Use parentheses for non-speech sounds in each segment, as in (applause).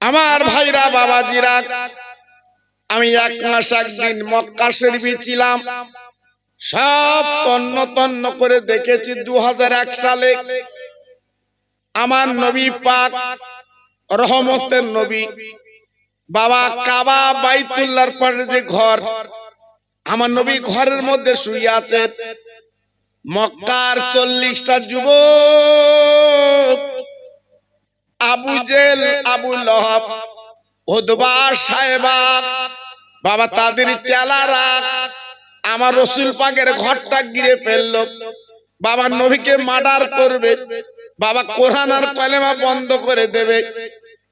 আমার ভাইরা বাবা বাবাজিরা আমি এক মাস একদিন মক্কা শরীফে ছিলাম। সব তন্ন তন্ন করে দেখেছি দু সালে। আমার নবী পাক রহমতের নবী। বাবা কাবা বাইতুল্লাহর পাশে যে ঘর আমার নবী ঘরের মধ্যে শুয়ে আছে। মক্কার চল্লিশটা যুবক। আবু জেল আবু লহব ওদবা সাহেবা বাবা তাদের চেলারা আমার রসুল পাকের ঘরটা গিরে ফেলল। বাবা নবীকে মার্ডার করবে। বাবা কোরআন আর কলেমা বন্ধ করে দেবে।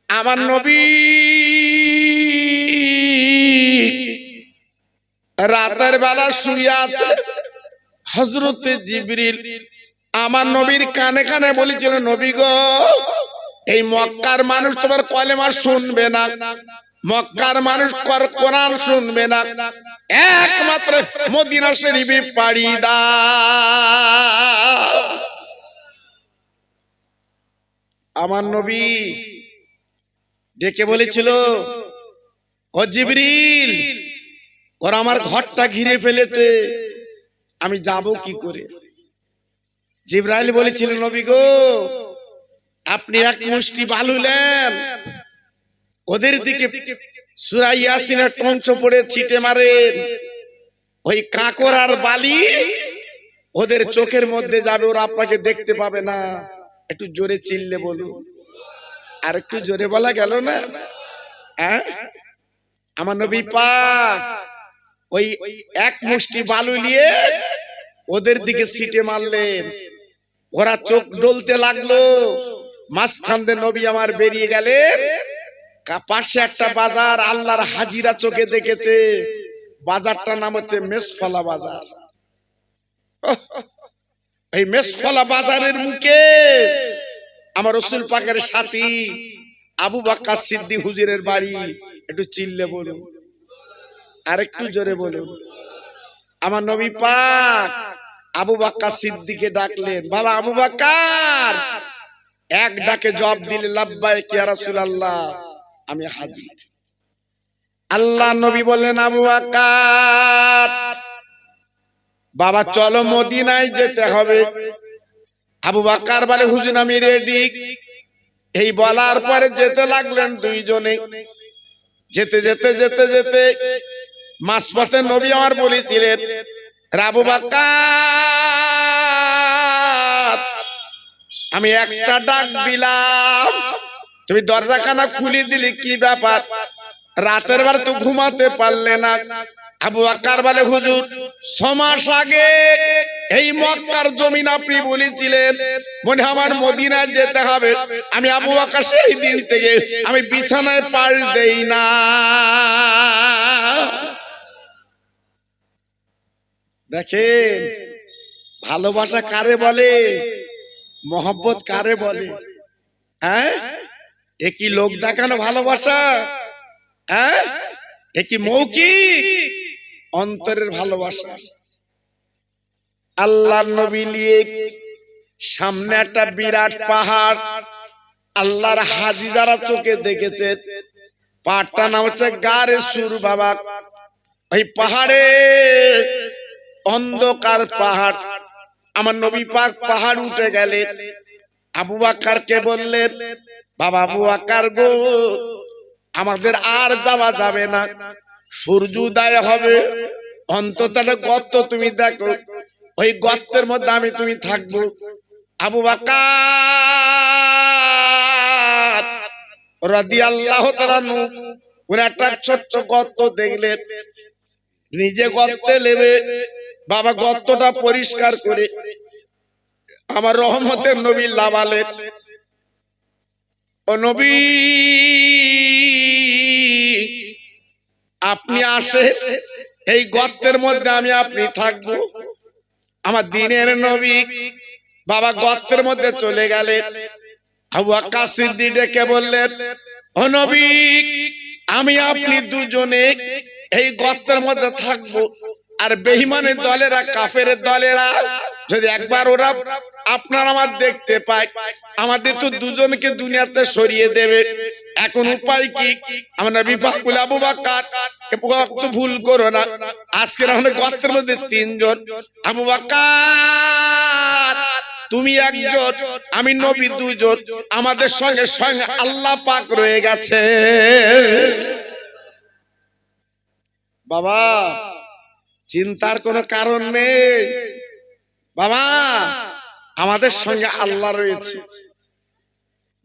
আমার নবী রাতের বেলা শুয়ে আছে। হজরতে জিবরিল। আমার নবীর কানে কানে বলেছিল নবী গো এই মক্কার মানুষ তোমার কলেমা শুনবে না। মক্কার মানুষ কর- কোরআন শুনবে না। একমাত্র মদিনা শরীফে পাড়ি দা আমার নবী ডেকে বলেছিল, ও জিবরিল, ওরা আমার ঘরটা ঘিরে ফেলেছে। আমি যাব কি করে? জিব্রাইল বলেছিল, নবী গো আপনি এক মুষ্টি বালু নেন। ওদের দিকে সুরাই ইয়াসিনের টঞ্চ পড়ে ছিটে মারেন। ওই কাকর আর বালি ওদের চোখের মধ্যে যাবে ওরা আপনাকে দেখতে পাবে না। একটু জোরে চিল্লে বলুন। আর একটু জোরে বলা গেল না? হ্যাঁ? আমার নবী পাক ওই এক মুষ্টি বালু নিয়ে ওদের দিকে সিটে মারলেন। ওরা চোখ ডলতে লাগল। মাঝখান দিয়ে নবী আমার বেরিয়ে গেলে পাশে একটা বাজার, আল্লাহর হাজিরা চোখে দেখেছে। বাজারটার নাম হচ্ছে মেসফলা বাজার। (laughs) এই মেসফলা বাজারের মুখে আমার রসুল পাকের সাথী আবু বাক্কা সিদ্দি হুজুরের বাড়ি। একটু চিল্লে বলুন। আর একটু জোরে বলুন। আমার নবী পাক আবু বাক্কা সিদ্দিকে ডাকলেন, বাবা আবু বাক্কার এক ডাকে জব দিলে লাব্বাই কি রাসূলুল্লাহ। আমি হাজির। আল্লাহ নবী বললেন আবু বাক্কার বাবা চলো মদিনায় যেতে হবে। আবু বাক্কার বলে হুজুর আমি রেডি এই বলার পরে যেতে লাগলেন দুইজনে। যেতে যেতে যেতে যেতে মাসপথে নবী আমার বলেছিলেন রাবু বাক্কার আমি একটা ডাক দিলাম। তুমি দরজাখানা খুলে দিলি কি ব্যাপার? রাতের বেলা তো ঘুমাতে পারলে না। আবু আকার বলে, হুজুর, ছমাস আগে এই মক্কার জমিন আপনি বলেছিলেন, মনে আমার মদিনায় যেতে হবে। আমি আবু আকার সেই দিন থেকে আমি বিছানায় পাল দেই না। দেখেন, ভালোবাসা কারে বলে? মহব্বত কারে বলে? হ্যাঁ? এ কি লোক দেখানো ভালোবাসা? হ্যাঁ? এ কি মৌখিক? অন্তরের ভালোবাসা। আল্লাহ নবী নিয়ে সামনে একটা বিরাট পাহাড়। আল্লাহর হাজি যারা চোখে দেখেছে পাহাড়টা নাম হচ্ছে গারে সুর বাবা ওই পাহাড়ে অন্ধকার পাহাড়। আমার নবী পাক পাহাড় উঠে গেলেন আবু আকারকে বললেন বাবা আবু আকার গো, আমাদের আর যাওয়া যাবে না। সূর্য উদয় হবে। অন্তত গর্ত তুমি দেখো। ওই গর্তের মধ্যে আমি তুমি থাকব। আবু বাকার রাদি আল্লাহ তালানু উনি একটা ছোট্ট গর্ত দেখলেন নিজে গর্তে নেবে। বাবা গর্তটা পরিষ্কার করে আমার রহমতের নবী লাভালেন ও নবী, আপনি আসে এই গর্তের মধ্যে আমি আপনি থাকব। আমার দিনের নবী বাবা গর্তের মধ্যে চলে গেলেন। আবু আকাশ সিদ্দি ডেকে বললেন, ও নবী, আমি আপনি দুজনে এই গর্তের মধ্যে থাকব। আর বেহিমানের দলেরা কাফের দলেরা যদি একবার ওরা আপনার আমার দেখতে পায় আমাদের তো দুজনকে দুনিয়াতে সরিয়ে দেবে। এখন উপায় কি? আমরা নবী পাক বলে আবু বাক্কার ভুল করো না। আজকে আমাদের গর্তের মধ্যে তিনজন আবু বাক্কার। তুমি একজন আমি নবী দুজন আমাদের সঙ্গে সঙ্গে আল্লাহ পাক রয়ে গেছে। বাবা। চিন্তার কোনো কারণ নেই। বাবা আমাদের সঙ্গে আল্লাহ রয়েছে।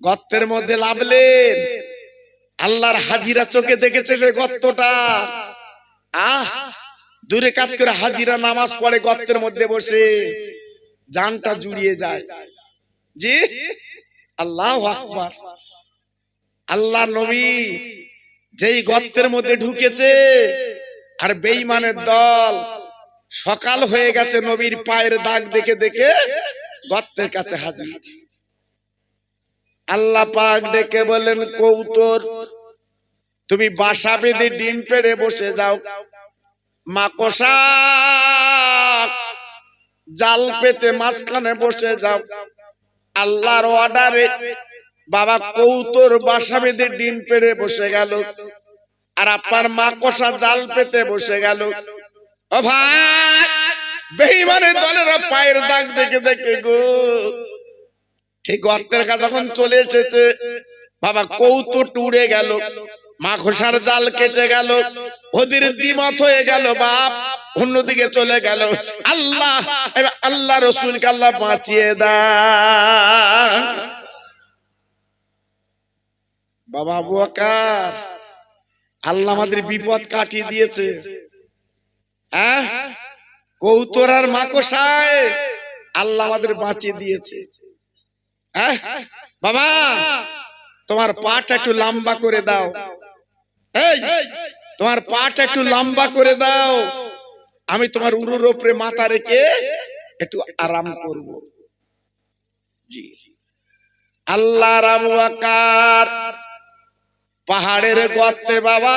গর্তের মধ্যে লাভলেন। আল্লাহর হাজিরা চোখে দেখেছে সে গর্তটা। আহ দূরে কাজ করে হাজিরা নামাজ পড়ে গর্তের মধ্যে বসে। জানটা জুড়িয়ে যায়। জি আল্লাহ আকবার। আল্লাহ নবী যেই গর্তের মধ্যে ঢুকেছে আর বেঈমানের দল সকাল হয়ে গেছে নবীর পায়ের দাগ দেখে দেখে গর্তের কাছে হাজির। আল্লাহ পাক ডেকে বলেন কৌতর, তুমি বাসা বেঁধে ডিম পেড়ে বসে যাও। মাকসা জাল পেতে মাঝখানে বসে যাও। আল্লাহর অর্ডারে বাবা কৌতর বাসা বেঁধে ডিম পেড়ে বসে গেল। আর আপনার মাকসা জাল পেতে বসে গেল। ও পায়ের দাগ দেখে দেখে গো। ঠিক গর্তের কাছে যখন চলে এসেছে। বাবা কৌতো টুড়ে গেল। মাখসার জাল কেটে গেল। ওদের দ্বিমত হয়ে গেল, বাপ। অন্যদিকে চলে গেল। আল্লাহ আল্লাহ রসুলকে আল্লাহ বাঁচিয়ে দা বাবা বুয়াকার আল্লাহ আমাদের বিপদ কাটিয়ে দিয়েছে। হ্যাঁ? কৌতর আর মাকসায় আল্লাহ আমাদের বাঁচিয়ে দিয়েছে। হ্যাঁ? বাবা তোমার পাটা একটু লম্বা করে দাও। এই তোমার পাটা একটু লম্বা করে দাও। আমি তোমার উরুর ওপরে মাথা রেখে একটু আরাম করব। জি আল্লাহ রাবুয়াকার পাহাড়ের গর্তে বাবা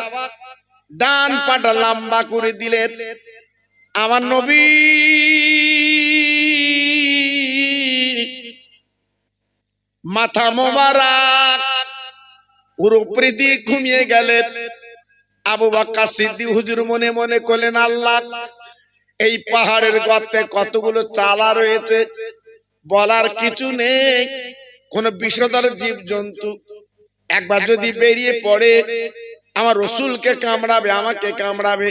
ডান পাটা লম্বা করে দিলেন আমার নবী। মাথা মোবারক দিয়ে ঘুমিয়ে গেলেন আবু বাক্কা সিদ্দি হুজুর মনে মনে করলেন, আল্লাহ, এই পাহাড়ের গর্তে কতগুলো চালা রয়েছে, বলার কিছু নেই, কোন বিষধর জীব জন্তু একবার যদি বেরিয়ে পড়ে আমার রসুলকে কামড়াবে আমাকে কামড়াবে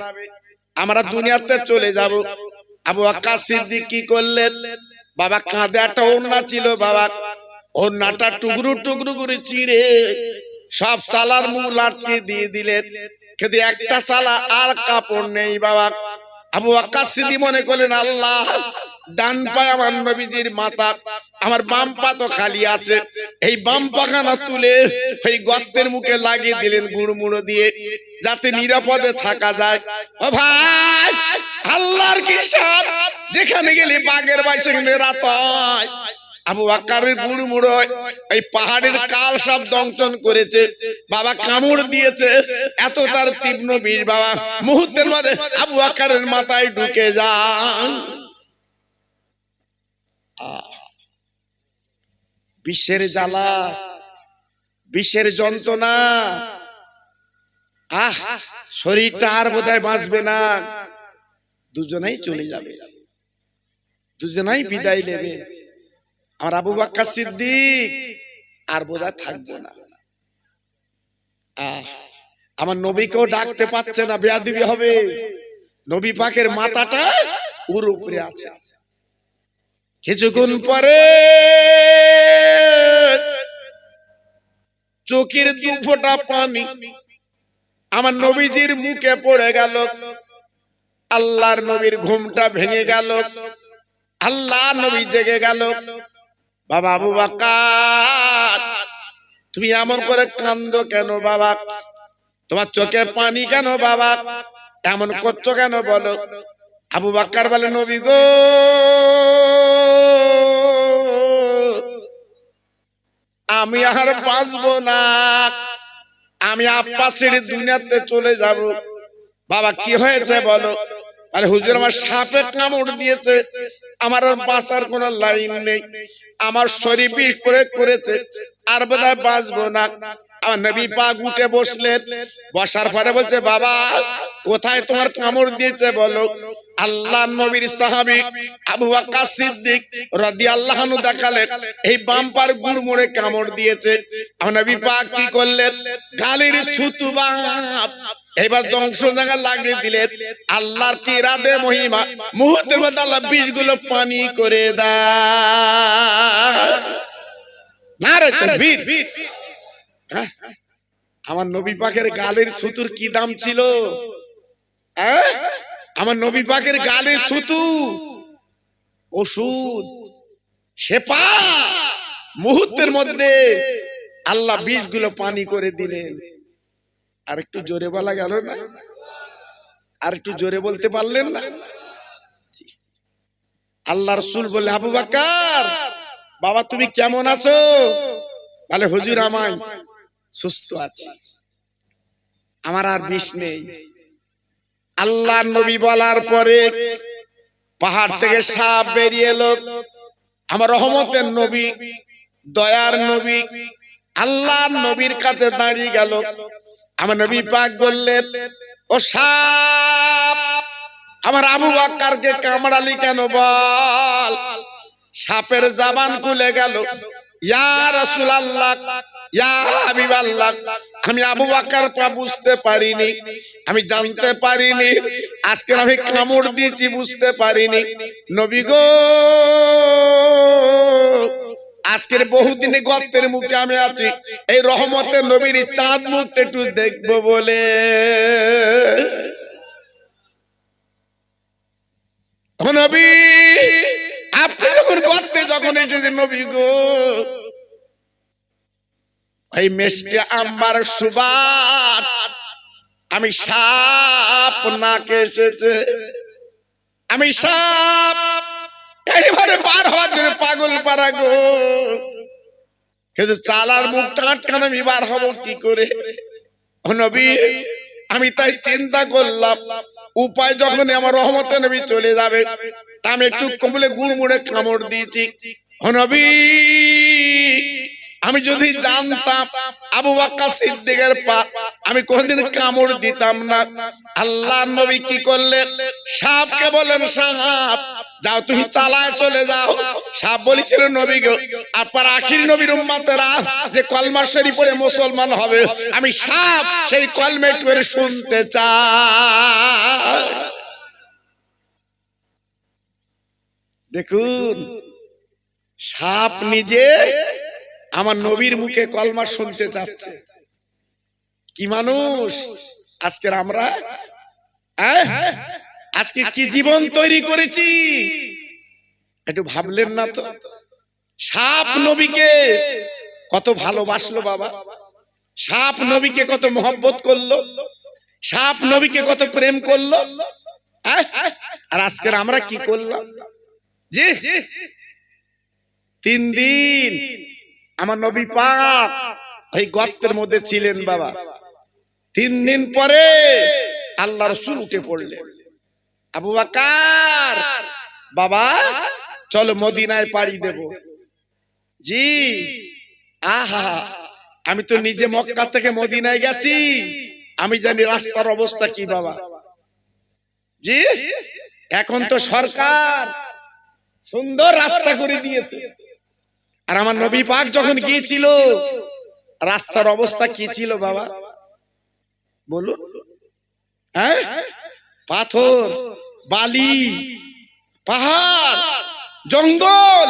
আমরা দুনিয়াতে চলে যাব। আবু সিদ্দিক কি করলেন বাবা কাঁধে একটা ওড়না ছিল বাবা। ওড়নাটা টুকরু টুকরো করে চিড়ে সব চালার মুখ আটকে দিয়ে দিলেন। কিন্তু একটা চালা আর কাপড় নেই বাবা। আবু আক্কা সিদ্দি মনে করলেন আল্লাহ ডান পায়ে আমার নবীজির মাথা, আমার বাম পা তো খালি আছে। এই বাম পাখানা তুলে এই গর্তের মুখে লাগিয়ে দিলেন গুড়মুড়ো দিয়ে, যাতে নিরাপদে থাকা যায়। ও ভাই, আল্লাহর কি সাপ যেখানে গেলে বাঘের বাই সেখানে রাত হয়। আবু আকারের বুড়ো মুড়ো এই পাহাড়ের কাল সব দংশন করেছে। বাবা কামড় দিয়েছে, এত তার তীব্র বিষ বাবা। মুহূর্তের মধ্যে আবু আকারের মাথায় ঢুকে যান। বিশ্বের জ্বালা বিশ্বের যন্ত্রণা। আহ, শরীরটা আর বোধহয় বাঁচবে না। দুজনেই চলে যাবে। দুজনাই বিদায় নেবে। আমার আবু বাক্কা সিদ্দিক আর বোধহয় থাকব না। আহ, আমার নবীকেও ডাকতে পাচ্ছে না, বেয়াদিবি হবে। নবী পাকের মাথাটা উর উপরে আছে। কিছুক্ষণ পরে চোখের দু ফোঁটা পানি আমার নবীজির মুখে পড়ে গেল আল্লাহর নবীর ঘুমটা ভেঙে গেল আল্লাহ নবী জেগে গেল। বাবা আবু বাক্কার তুমি এমন করে কান্দ কেন বাবা? তোমার চোখে পানি কেন বাবা? এমন করছ কেন বলো? আবু বাক্কার বলে, নবী গো! আমি আর বাঁচবো না। আমি আব্বা ছেড়ে দুনিয়াতে চলে যাব। বাবা, কি হয়েছে বলো? আরে হুজুর, আমার সাপে কামড় দিয়েছে। আমার আর বাঁচার কোনো লাইন নেই। আমার শরীর বিষ প্রয়োগ করেছে। আর বোধহয় বাঁচবো না। আমার নবী পাক উঠে বসলেন। বসার পরে বলছে বাবা কোথায় তোমার কামড় দিয়েছে বলো? আল্লাহ নবীর সাহাবী আবু বকর সিদ্দিক রাদিয়াল্লাহু আনহু দেখালেন এই বাম্পার গুড়মুড়ে কামড় দিয়েছে। আমার নবী পাক কি করলেন? গালির থুতু বাপ। এবার ধ্বংস জায়গা লাগিয়ে দিলেন। আল্লাহর কি রাধে মহিমা। মুহূর্তের মধ্যে আল্লাহ বীজগুলো পানি করে দেয়। না রে? আমার নবী পাকের গালের ছুতুর কি দাম ছিল? হ্যাঁ? আমার নবী পাকের গালের ছুতু। ওষুধ। সেপা মুহূর্তের মধ্যে আল্লাহ বিষগুলো পানি করে দিলেন। আর একটু জোরে বলা গেল না? আর একটু জোরে বলতে পারলেন না। আল্লাহ রসুল বলে আবু বাকার বাবা তুমি কেমন আছো? বলে হুজুর আমায় সুস্থ আছি। আমার আর বিষ নেই। আল্লাহ নবী বলার পরে পাহাড় থেকে সাপ বেরিয়ে এলো। আমার রহমতের নবী দয়ার নবী আল্লাহ নবীর কাছে দাঁড়িয়ে গেল। আমার নবী পাক বললেন ও সাপ আমার আবু বাক্কারকে কামড়ালি কেন বল? সাপের জাবান খুলে গেল। ইয়া রাসূলুল্লাহ আমি আবু বাক্কার পা বুঝতে পারিনি, আমি জানতে পারিনি, আজকে আমি কামড় দিয়েছি, বুঝতে পারিনি। নবী গো, আজকের বহুদিনে গর্তের মুখে আমি আছি, এই রহমতের নবীর চাঁদ মুখটা একটু দেখব বলে। নবী, আপনি যখন গর্তে, যখন এসেছেন, নবী গো এই মেষ্টি আমার সুবাস আমি সাপ নাকে এসেছে। আমি সাপ। এইবারে বার হওয়ার জন্য পাগল পারা গো। কিন্তু চালার মুখটা আটকানো আমি বার হব কি করে? নবী, আমি তাই চিন্তা করলাম। উপায় যখন আমার রহমতে নবী চলে যাবে আমি একটু কমলে গুড় মুড়ে কামড় দিয়েছি। ও নবী আমি যদি জানতাম আবু বাক্কা সিদ্দিকের পা আমি কোনদিন কামড় দিতাম না। আল্লাহ নবী কি করলেন? সাপকে বলেন সাপ যাও তুমি চালায় চলে যাও। সাপ বলেছিল নবী গো আপনার আখির নবীর উম্মাতেরা যে কলমা শরীফ পড়ে মুসলমান হবে। আমি সাপ সেই কলমে করে শুনতে চাই। দেখুন সাপ নিজে আমার নবীর মুখে কলমা শুনতে চাচ্ছে। কি মানুষ? আজকের আমরা? আহ? আজকে কি জীবন তৈরি করেছি? একটু ভাবলেন না তো? সাপ নবীকে কত ভালোবাসলো বাবা। সাপ নবীকে কত মহব্বত করল। সাপ নবীকে কত প্রেম করল? আর আজকের আমরা কি করলাম? জি। তিন দিন আমার নবী পাক ওই গর্তের মধ্যে ছিলেন বাবা। তিন দিন পরে আল্লাহ রসুল উঠে পড়লেন। আবু বাকার, বাবা, চলো মদিনায় পাড়ি দেব। জি, আহা, আমি তো নিজে মক্কা থেকে মদিনায় গেছি। আমি জানি রাস্তার অবস্থা কি বাবা। জি, এখন তো সরকার সুন্দর রাস্তা করে দিয়েছে। আর আমার নবী পাক যখন গিয়েছিল রাস্তার অবস্থা কি ছিল বাবা? বলুন। হ্যাঁ? পাথর বালি পাহাড় জঙ্গল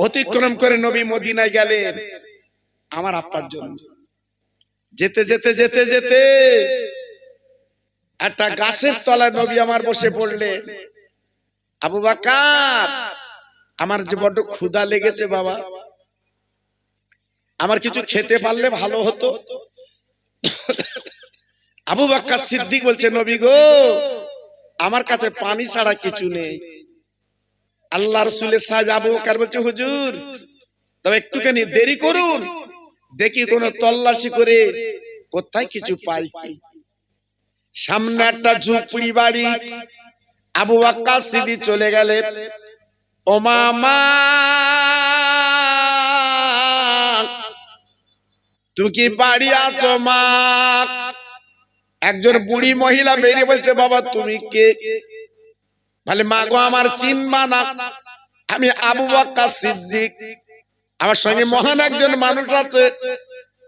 অতিক্রম করে নবী মদিনায় গেলেন। আমার আপ্পার জন্য। যেতে যেতে যেতে যেতে একটা গাছের তলায় নবী আমার বসে পড়লে আবু বাকার আমার যে বড্ড ক্ষুধা লেগেছে বাবা, আমার কিছু খেতে পারলে ভালো হতো। আবু বাক্কা সিদ্দিক বলছে, নবী গো, আমার কাছে পানি ছাড়া কিছু নেই। আল্লাহ রসুলের সাহেব আবু বাক্কার বলছে, হুজুর, তবে একটুখানি দেরি করুন। দেখি কোন তল্লাশি করে কোথায় কিছু পাই সামনে একটা ঝুপড়ি বাড়ি, আবু বাক্কা সিদ্দি চলে গেলেন। ও মামা। তুমি কি বাড়ি আছো, মা? একজন বুড়ি মহিলা বেরিয়ে বলছে, বাবা, তুমি কে? বলে, মা গো, আমার চিনবা না। আমি আবু বাক্কা সিদ্দিক। আমার সঙ্গে মহান একজন মানুষ আছে।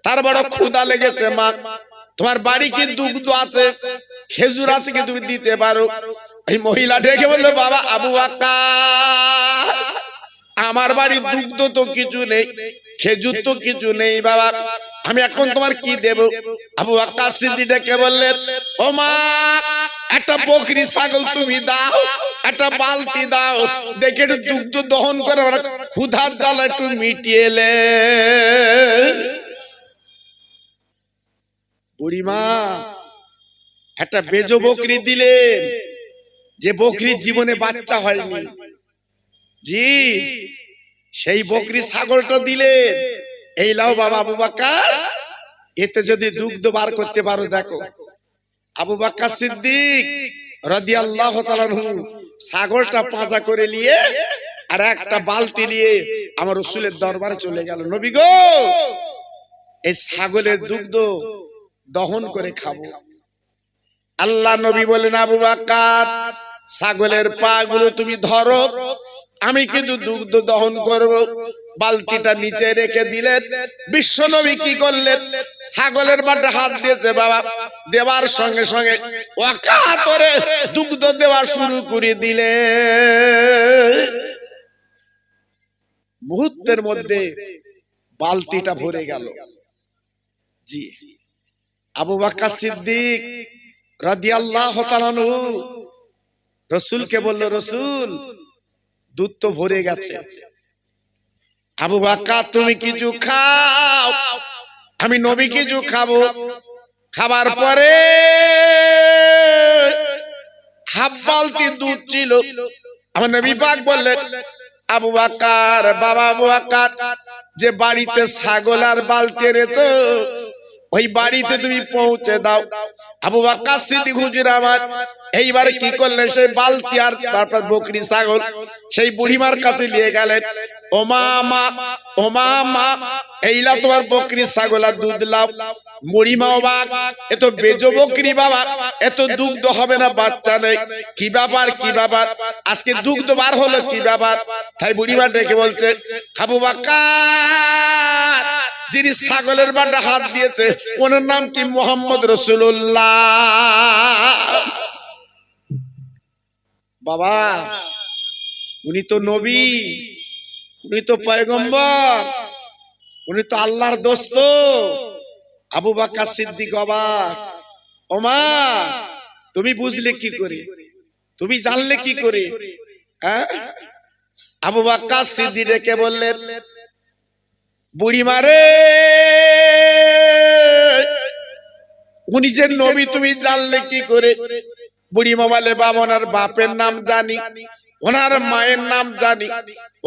তার বড় ক্ষুদা লেগেছে, মা। তোমার বাড়ি কি দুগ্ধ আছে? খেজুর আছে কি তুমি দিতে পারো? এই মহিলা ডেকে বলল বাবা আবু বাক্কা আমার বাড়ি দুগ্ধ তো কিছু নেই খেজুর তো কিছু নেই বাবা। আমি এখন তোমার কি দেব? আবু বাক্কা সিদ্দি ডেকে বললেন ও মা একটা বকরি ছাগল তুমি দাও একটা বালতি দাও দেখে একটু দুগ্ধ দহন করে ক্ষুধার জ্বালা একটু মিটিয়ে এলে বুড়িমা একটা বেজো বকরি দিলেন। যে বকরির জীবনে বাচ্চা হয়নি। জি সেই বকরি ছাগলটা দিলেন। এই লাও বাবা আবু বাক্কার এতে যদি দুগ্ধ বার করতে পারো দেখো। আবু বাক্কার সিদ্দিক রদি আল্লাহ ছাগলটা পাঁচা করে নিয়ে আর একটা বালতি নিয়ে আমার রসুলের দরবারে চলে গেল। নবী গো! এই ছাগলের দুগ্ধ দহন করে খাব। আল্লাহ নবী বলেন আবু বাক্কার ছাগলের পা গুলো তুমি ধরো আমি কিন্তু দুগ্ধ দহন করব। বালতিটা নিচে রেখে দিলেন বিশ্ব নবী কি করলেন? ছাগলের বাটে হাত দিয়েছে বাবা। দেওয়ার সঙ্গে সঙ্গে অকাতরে দুগ্ধ দেওয়া শুরু করে দিলে। মুহূর্তের মধ্যে বালতিটা ভরে গেল। জি। আবু বাক্কা সিদ্দিক রাদিয়াল্লাহ তাআলাহু রসুলকে বলল রসুল দুধ তো ভরে গেছে। আবু বাক্কা তুমি কিছু খাও। আমি নবী কিছু খাব। খাবার পরে হাফ বালতি দুধ ছিল। আমার নবী পাক বললেন আবু বাক্কার বাবা আবু বাক্কার যে বাড়িতে ছাগল আর বালতি এনেছো ওই বাড়িতে তুমি পৌঁছে দাও। আবু বাক্কা সিদ্দিক হুজুর আমার, এইবারে কি করলেন? সেই বালতি আর তারপর বকরি ছাগল সেই বুড়িমার কাছে নিয়ে গেলেন। ওমা মা ওমা মা এইলা তোমার বকরি ছাগল আর দুধ লাও বুড়িমা অবাক এত বেজো বকরি বাবা এত দুগ্ধ হবে না, বাচ্চা নেই। কি ব্যাপার কি ব্যাপার? আজকে দুগ্ধ বার হলো, কি ব্যাপার? তাই বুড়িমা ডেকে বলছে, আবু বাক্কা যিনি ছাগলের বাটা হাত দিয়েছে, ওনার নাম কি মোহাম্মদ রসুল্লাহ বাবা, উনি তো নবী, উনি তো পয়গম্বর, উনি তো আল্লাহর দোস্ত। আবু বাক্কা সিদ্দিক, অবাক। ওমা তুমি বুঝলে কি করে? তুমি জানলে কি করে? হ্যাঁ? আবু বাক্কা ডেকে বললেন বুড়ি মারে উনি যে নবী তুমি জানলে কি করে? বুড়ি মামালে বাবা ওনার বাপের নাম জানি, ওনার মায়ের নাম জানি,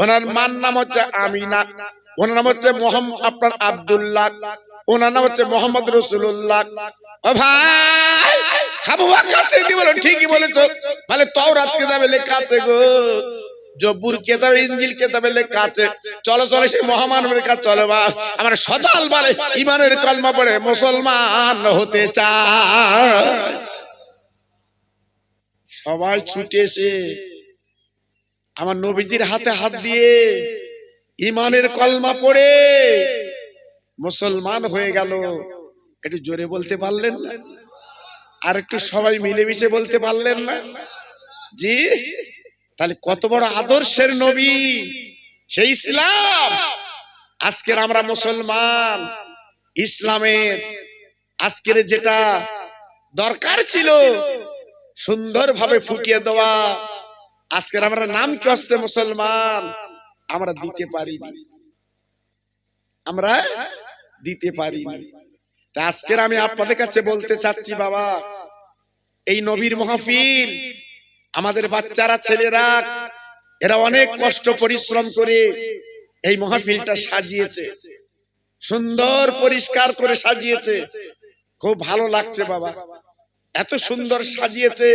ওনার মার নাম হচ্ছে আমিনা, ওনার নাম হচ্ছে মোহাম্মদ আপনার আব্দুল্লাহ, ওনার নাম হচ্ছে মোহাম্মদ রসুল্লাহ ভাই, হাবু সিদ্দি বলো, ঠিকই বলেছ। মানে তওরাত কিতাবে লেখা আছে গো। জব্বুর কেতাবে ইঞ্জিল কেতাবে লেখা আছে চলো চলো সেই মহামানবের কাছে চলো বা আমার সদাল বলে ইমানের কলমা পড়ে মুসলমান হতে চায় সবাই ছুটে আমার নবীজির হাতে হাত দিয়ে ইমানের কলমা পড়ে মুসলমান হয়ে গেল একটু জোরে বলতে পারলেন না আর একটু সবাই মিলেমিশে বলতে পারলেন না জি তাহলে কত বড় আদর্শের নবী? সেই ইসলাম। আজকের আমরা মুসলমান। ইসলামের আজকের যেটা দরকার ছিল, সুন্দরভাবে ফুটিয়ে দেওয়া। আজকের আমরা নাম কি আসতে মুসলমান? আমরা দিতে পারি আমরা দিতে পারি আজকের আমি আপনাদের কাছে বলতে চাচ্ছি, বাবা, এই নবীর মাহফিল আমাদের বাচ্চারা ছেলেরা এরা অনেক কষ্ট পরিশ্রম করে এই মাহফিলটা সাজিয়েছে। সুন্দর পরিষ্কার করে সাজিয়েছে। খুব ভালো লাগছে বাবা। এত সুন্দর সাজিয়েছে।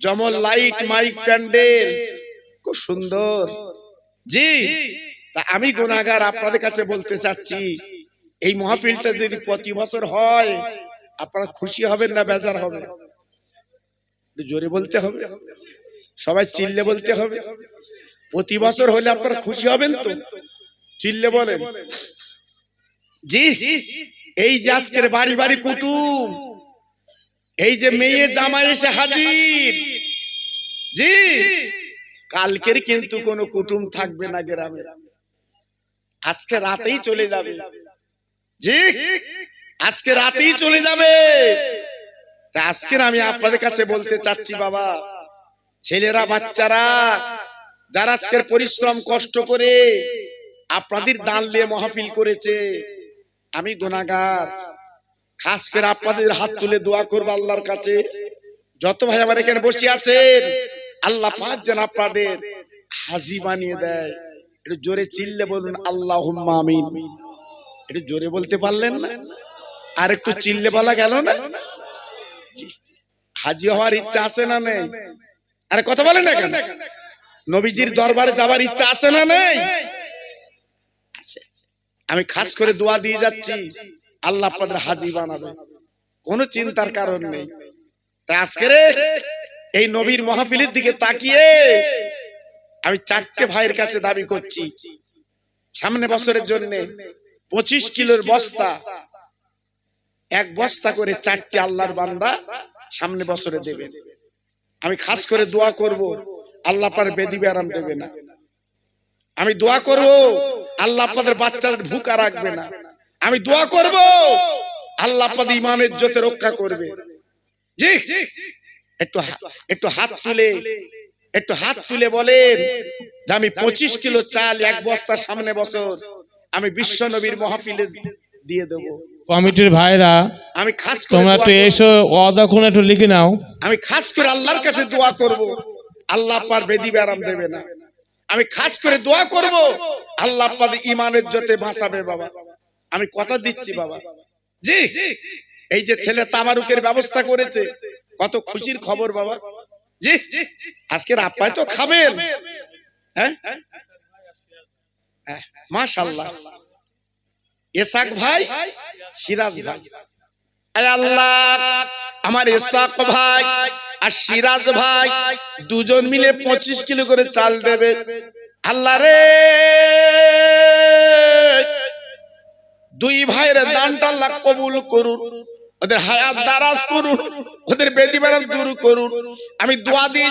যেমন লাইট মাইক প্যান্ডেল। খুব সুন্দর। জি তা আমি গুনাগার আপনাদের কাছে বলতে চাচ্ছি এই মহাফিলটা যদি প্রতি বছর হয় আপনারা খুশি হবেন না বেজার হবে একটু জোরে বলতে হবে। সবাই চিল্লে বলতে হবে। প্রতি বছর হলে আপনারা খুশি হবেন তো? চিল্লে বলেন। জি, এই যে আজকের বাড়ি বাড়ি কুটুম, এই যে মেয়ে জামাই এসে হাজির। জি, কালকের কিন্তু কোনো কুটুম থাকবে না গ্রামে। আজকে রাতেই চলে যাবে। জি, আজকে রাতেই চলে যাবে। তা আজকের আমি আপনাদের কাছে বলতে চাচ্ছি, বাবা, ছেলেরা, বাচ্চারা, যারা আজকের পরিশ্রম কষ্ট করে আপনাদের দান নিয়ে মহাফিল করেছে, আমি গুনাগার খাস করে আপনাদের হাত তুলে দোয়া করব আল্লাহর কাছে। যত ভাই আমার এখানে বসে আছেন, আল্লাহ পাঁচ যেন আপনাদের হাজি বানিয়ে দেয়। একটু জোরে চিল্লে বলুন আল্লাহ আমিন। একটু জোরে বলতে পারলেন না? আর একটু চিল্লে বলা গেল না? হাজি হওয়ার ইচ্ছা আছে না নেই? আরে কথা বলেন না কেন? নবীজির দরবারে যাবার ইচ্ছা আছে না নেই? আমি খাস করে দোয়া দিয়ে যাচ্ছি, আল্লাহ আপনাদের হাজি বানাবে। কোনো চিন্তার কারণ নেই। তাই আজকে এই নবীর মহাফিলের দিকে তাকিয়ে আমি চারটে ভাইয়ের কাছে দাবি করছি। সামনে বছরের জন্য পঁচিশ কিলোর বস্তা এক বস্তা করে চারটি আল্লাহর বান্দা সামনে বছরে দেবে। আমি খাস করে দোয়া করব, আল্লাহ পার বেদিবে আরাম দেবে না। আমি দোয়া করব, আল্লাহ আপনাদের বাচ্চাদের ভুকা রাখবে না। আমি দোয়া করব, আল্লাহ আপনাদের ইমানের ইজ্জতে রক্ষা করবে। জি, একটু একটু হাত তুলে, একটু হাত তুলে বলেন যে আমি পঁচিশ কিলো চাল এক বস্তা সামনে বছর আমি বিশ্ব নবীর মহাফিলে দিয়ে দেব। কমিটির ভাইরা আমি খাস তোমরা একটু এসো ওয়াদা কোন একটু লিখে নাও। আমি খাস করে আল্লাহর কাছে দোয়া করব। আল্লাহ পার বেদি ব্যারাম দেবে না। আমি খাস করে দোয়া করব। আল্লাহ পার ইমানের জোতে বাঁচাবে বাবা। আমি কথা দিচ্ছি বাবা। জি। এই যে ছেলে তামারুকের ব্যবস্থা করেছে কত খুশির খবর বাবা। জি। আজকের আপ্যায় তো খাবেন। হ্যাঁ? মাশাল্লাহ এসাক ভাই সিরাজ ভাই। আল্লাহ আমার ইসাক ভাই আর সিরাজ ভাই দুজন মিলে পঁচিশ কিলো করে চাল দেবে। আল্লাহ রে! দুই ভাইয়ের দানটা আল্লাহ কবুল করুন। ওদের হায়াত দারাজ করুন। ওদের বেদি বেড়াত দূর করুন। আমি দোয়া দিয়ে